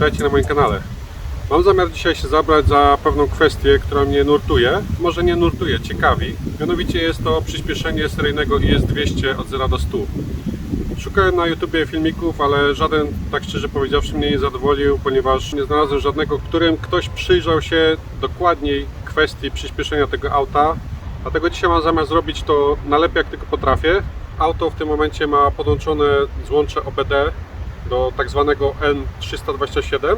Witajcie na moim kanale. Mam zamiar dzisiaj się zabrać za pewną kwestię, która mnie nurtuje. Może nie nurtuje, ciekawi. Mianowicie jest to przyspieszenie seryjnego IS-200 od 0 do 100. Szukałem na YouTubie filmików, ale żaden, tak szczerze powiedziawszy, mnie nie zadowolił, ponieważ nie znalazłem żadnego, którym ktoś przyjrzał się dokładniej kwestii przyspieszenia tego auta. Dlatego dzisiaj mam zamiar zrobić to najlepiej jak tylko potrafię. Auto w tym momencie ma podłączone złącze OBD do tak zwanego N327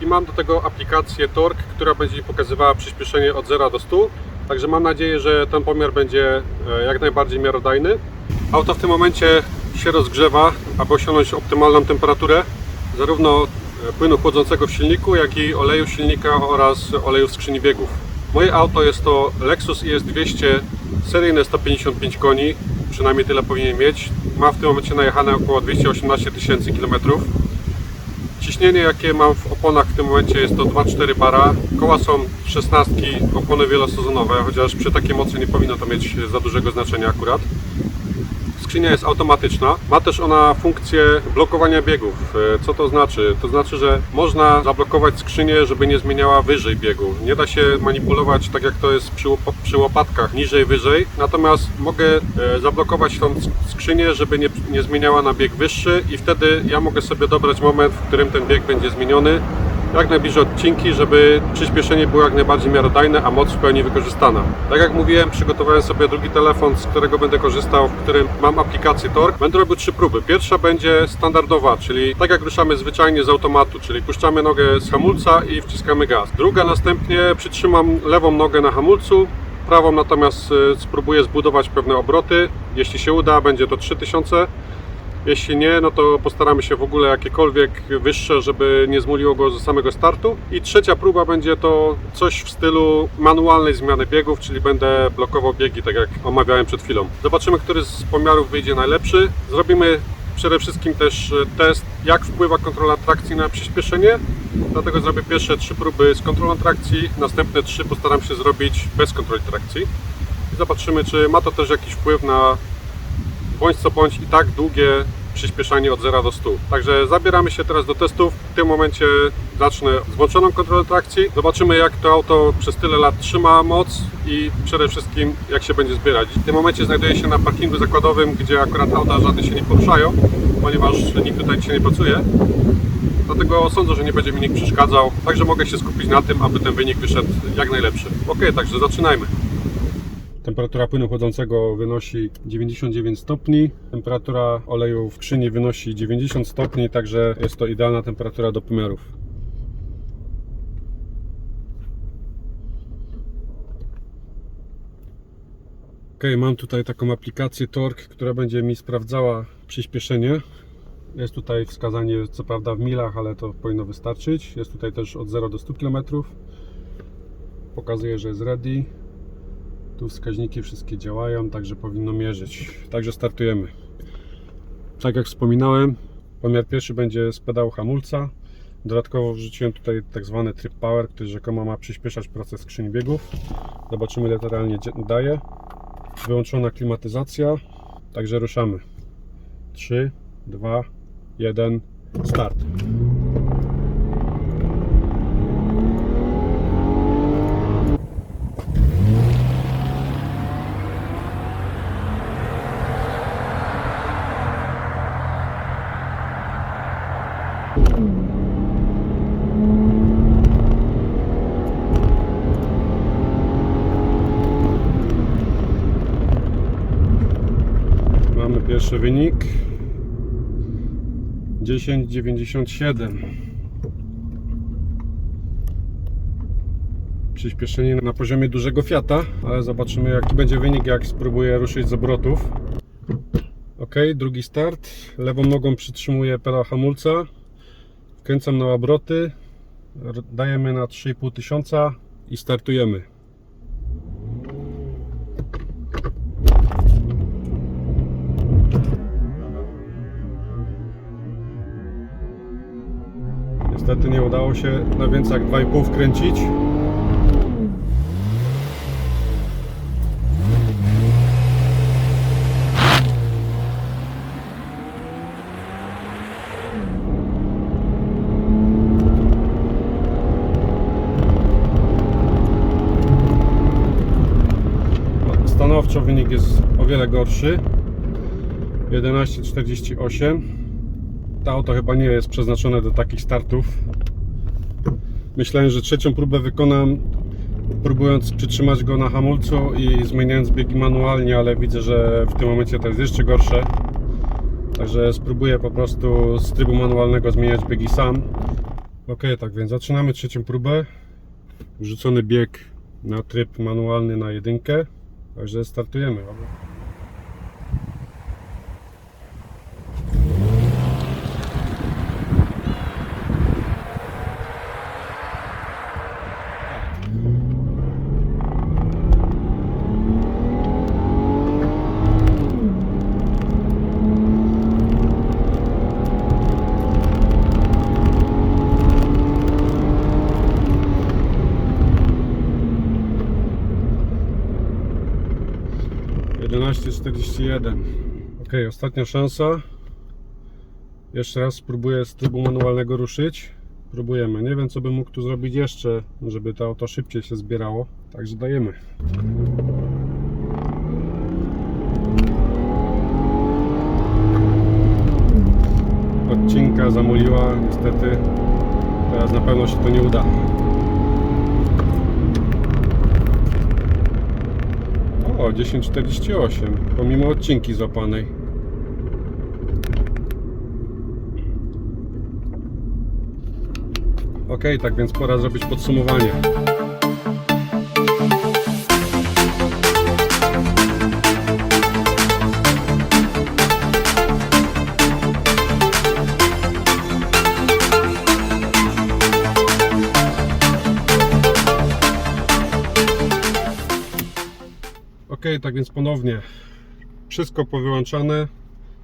i mam do tego aplikację Torque, która będzie pokazywała przyspieszenie od 0 do 100. Także mam nadzieję, że ten pomiar będzie e, jak najbardziej miarodajny. Auto w tym momencie się rozgrzewa, aby osiągnąć optymalną temperaturę zarówno e, płynu chłodzącego w silniku, jak i oleju silnika oraz oleju w skrzyni biegów. Moje auto jest to Lexus IS200 seryjne 155 koni, przynajmniej tyle powinien mieć. Ma w tym momencie najechane około 218 tysięcy kilometrów. Ciśnienie jakie mam w oponach w tym momencie jest to 2,4 bara. Koła są 16, opony wielosezonowe, chociaż przy takiej mocy nie powinno to mieć za dużego znaczenia akurat. Skrzynia jest automatyczna. Ma też ona funkcję blokowania biegów. E, Co to znaczy? To znaczy, że można zablokować skrzynię, żeby nie zmieniała wyżej biegu. Nie da się manipulować tak jak to jest przy, przy łopatkach, niżej, wyżej. Natomiast mogę e, zablokować tą sk- skrzynię, żeby nie, nie zmieniała na bieg wyższy i wtedy ja mogę sobie dobrać moment, w którym ten bieg będzie zmieniony jak najbliżej odcinki, żeby przyspieszenie było jak najbardziej miarodajne, a moc w pełni wykorzystana. Tak jak mówiłem, przygotowałem sobie drugi telefon, z którego będę korzystał, w którym mam aplikację Torque. Będę robił trzy próby. Pierwsza będzie standardowa, czyli tak jak ruszamy zwyczajnie z automatu, czyli puszczamy nogę z hamulca i wciskamy gaz. Druga następnie przytrzymam lewą nogę na hamulcu, prawą natomiast e, spróbuję zbudować pewne obroty. Jeśli się uda, będzie to 3000. Jeśli nie, no to postaramy się w ogóle jakiekolwiek wyższe, żeby nie zmuliło go ze samego startu. I trzecia próba będzie to coś w stylu manualnej zmiany biegów, czyli będę blokował biegi, tak jak omawiałem przed chwilą. Zobaczymy, który z pomiarów wyjdzie najlepszy. Zrobimy przede wszystkim też e, test, jak wpływa kontrola trakcji na przyspieszenie. Dlatego zrobię pierwsze trzy próby z kontrolą trakcji, następne trzy postaram się zrobić bez kontroli trakcji. I zobaczymy, czy ma to też jakiś wpływ na bądź co bądź i tak długie przyspieszanie od 0 do 100. Także zabieramy się teraz do testów. W tym momencie zacznę z włączoną kontrolą trakcji. Zobaczymy jak to auto przez tyle lat trzyma moc i przede wszystkim jak się będzie zbierać. W tym momencie znajduję się na parkingu zakładowym, gdzie akurat auta żadne się nie poruszają, ponieważ nikt tutaj dzisiaj nie pracuje. Dlatego sądzę, że nie będzie mi nikt przeszkadzał, także mogę się skupić na tym, aby ten wynik wyszedł jak najlepszy. Ok, także zaczynajmy. Temperatura płynu chłodzącego wynosi 99 stopni. Temperatura oleju w skrzyni wynosi 90 stopni, także jest to idealna temperatura do pomiarów. Ok, mam tutaj taką aplikację Torque, która będzie mi sprawdzała przyspieszenie. Jest tutaj wskazanie, co prawda w milach, ale to powinno wystarczyć. Jest tutaj też od 0 do 100 km. Pokazuje, że jest ready. Tu wskaźniki wszystkie działają, także powinno mierzyć. Także startujemy. Tak jak wspominałem, pomiar pierwszy będzie z pedału hamulca. Dodatkowo wrzuciłem tutaj tak zwany tryb power, który rzekomo ma przyspieszać proces skrzyni biegów. Zobaczymy ile to realnie daje. Wyłączona klimatyzacja, także ruszamy. 3, 2, 1, start. Mamy pierwszy wynik? 10,97 Przyspieszenie na poziomie dużego Fiata, ale zobaczymy jaki będzie wynik jak spróbuję ruszyć z obrotów. Ok, drugi start. Lewą nogą przytrzymuję pedał hamulca. Wkręcam na obroty. Dajemy na 3,5 tysiąca i startujemy Niestety nie udało się na więcej jak 2,5 wkręcić. No, stanowczo wynik jest o wiele gorszy. 11,48 to auto chyba nie jest przeznaczone do takich startów. Myślałem, że trzecią próbę wykonam próbując przytrzymać go na hamulcu i zmieniając biegi manualnie, ale widzę, że w tym momencie to jest jeszcze gorsze. Także spróbuję po prostu z trybu manualnego zmieniać biegi sam. Ok, tak więc zaczynamy trzecią próbę. Wrzucony bieg na tryb manualny na jedynkę. Także startujemy. Jedenaście czterdzieści jeden. Ok, ostatnia szansa. Jeszcze raz spróbuję z trybu manualnego ruszyć. Próbujemy. Nie wiem, co bym mógł tu zrobić jeszcze, żeby to auto szybciej się zbierało. Także dajemy. Odcinka zamuliła, niestety. Teraz na pewno się to nie uda. O, 10.48, pomimo odcinki złapanej. Ok, tak więc pora zrobić podsumowanie. Ok, tak więc ponownie wszystko powyłączane.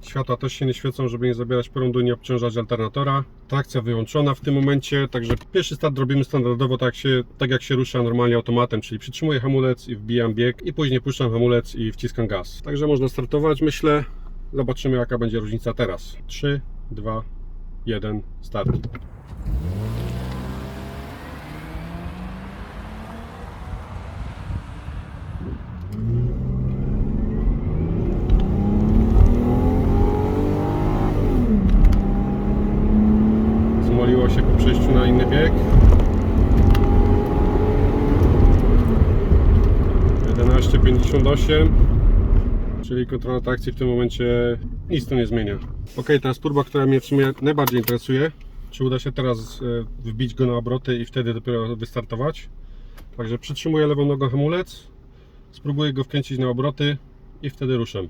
Światła też się nie świecą, żeby nie zabierać prądu i nie obciążać alternatora. Trakcja wyłączona w tym momencie, także pierwszy start robimy standardowo tak się, tak jak się rusza normalnie automatem, czyli przytrzymuję hamulec i wbijam bieg i później puszczam hamulec i wciskam gaz. Także można startować, myślę. Zobaczymy jaka będzie różnica teraz. 3, 2, 1, start. Zmoliło się po przejściu na inny bieg. 11.58 Czyli kontrola trakcji w tym momencie nic to nie zmienia. Ok, teraz próba, która mnie w sumie najbardziej interesuje. Czy uda się teraz e, wbić go na obroty i wtedy dopiero wystartować. Także przytrzymuję lewą nogą hamulec, spróbuję go wkręcić na obroty i wtedy ruszam.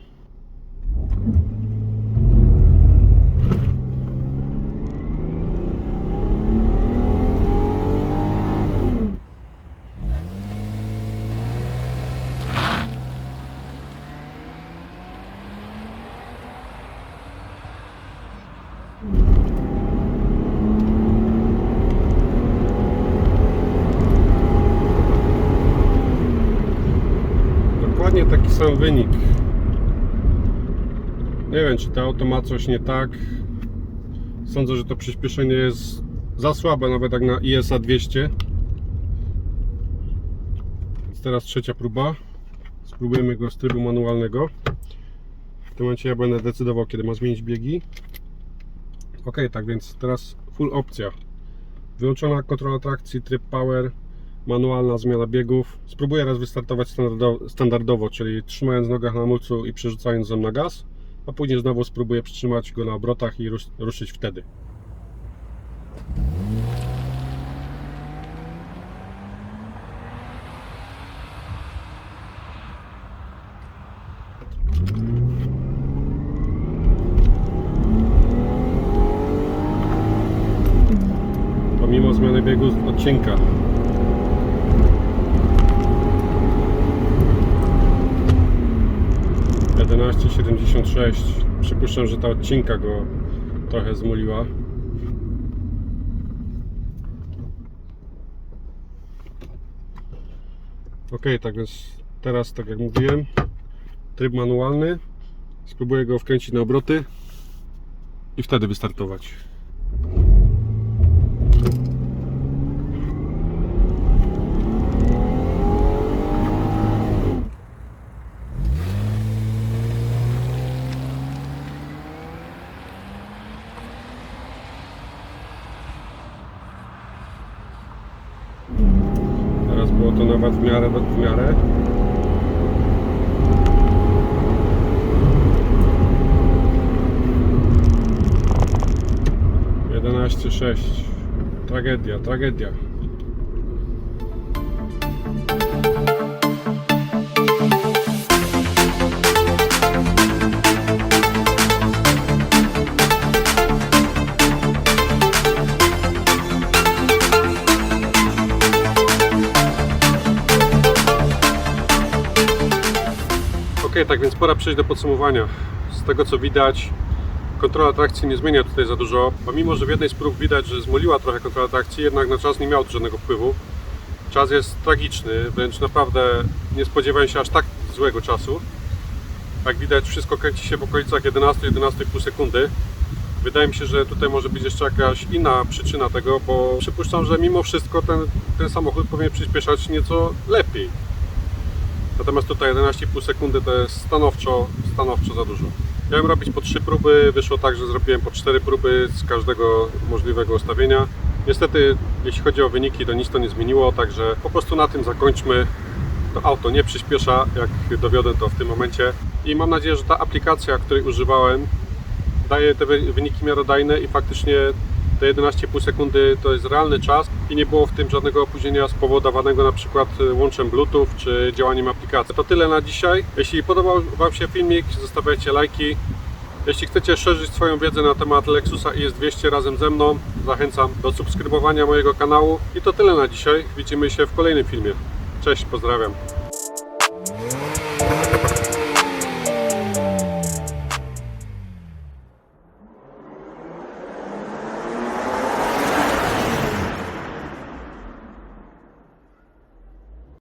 Sam wynik. Nie wiem, czy to auto ma coś nie tak. Sądzę, że to przyspieszenie jest za słabe, nawet jak na ISA 200. Więc teraz trzecia próba. Spróbujemy go z trybu manualnego. W tym momencie ja będę decydował, kiedy ma zmienić biegi. Ok, tak więc teraz full opcja. Wyłączona kontrola trakcji, tryb power, manualna zmiana biegów. Spróbuję raz wystartować standardowo, czyli trzymając nogę na hamulcu i przerzucając ją na gaz, a później znowu spróbuję przytrzymać go na obrotach i rusz, ruszyć wtedy. 276. Przypuszczam, że ta odcinka go trochę zmuliła. Ok, tak więc teraz, tak jak mówiłem, tryb manualny. Spróbuję go wkręcić na obroty i wtedy wystartować. Miarę, w miarę. Jedenaście sześć. Tragedia, tragedia. Tak więc pora przejść do podsumowania. Z tego co widać, kontrola trakcji nie zmienia tutaj za dużo. Pomimo, że w jednej z prób widać, że zmoliła trochę kontrola trakcji, jednak na czas nie miał żadnego wpływu. Czas jest tragiczny, wręcz naprawdę nie spodziewałem się aż tak złego czasu. Jak widać, wszystko kręci się w okolicach 11-11,5 sekundy. Wydaje mi się, że tutaj może być jeszcze jakaś inna przyczyna tego, bo przypuszczam, że mimo wszystko ten, ten samochód powinien przyspieszać nieco lepiej. Natomiast tutaj 11,5 sekundy to jest stanowczo, stanowczo za dużo. Miałem robić po 3 próby, wyszło tak, że zrobiłem po 4 próby z każdego możliwego ustawienia. Niestety, jeśli chodzi o wyniki, to nic to nie zmieniło, także po prostu na tym zakończmy. To auto nie przyspiesza, jak dowiodę to w tym momencie. I mam nadzieję, że ta aplikacja, której używałem, daje te wy- wyniki miarodajne i faktycznie te 11,5 sekundy to jest realny czas i nie było w tym żadnego opóźnienia spowodowanego na przykład y, łączem Bluetooth czy działaniem aplikacji. To tyle na dzisiaj. Jeśli podobał Wam się filmik, zostawiajcie lajki. Jeśli chcecie szerzyć swoją wiedzę na temat Lexusa IS200 razem ze mną, zachęcam do subskrybowania mojego kanału. I to tyle na dzisiaj. Widzimy się w kolejnym filmie. Cześć, pozdrawiam.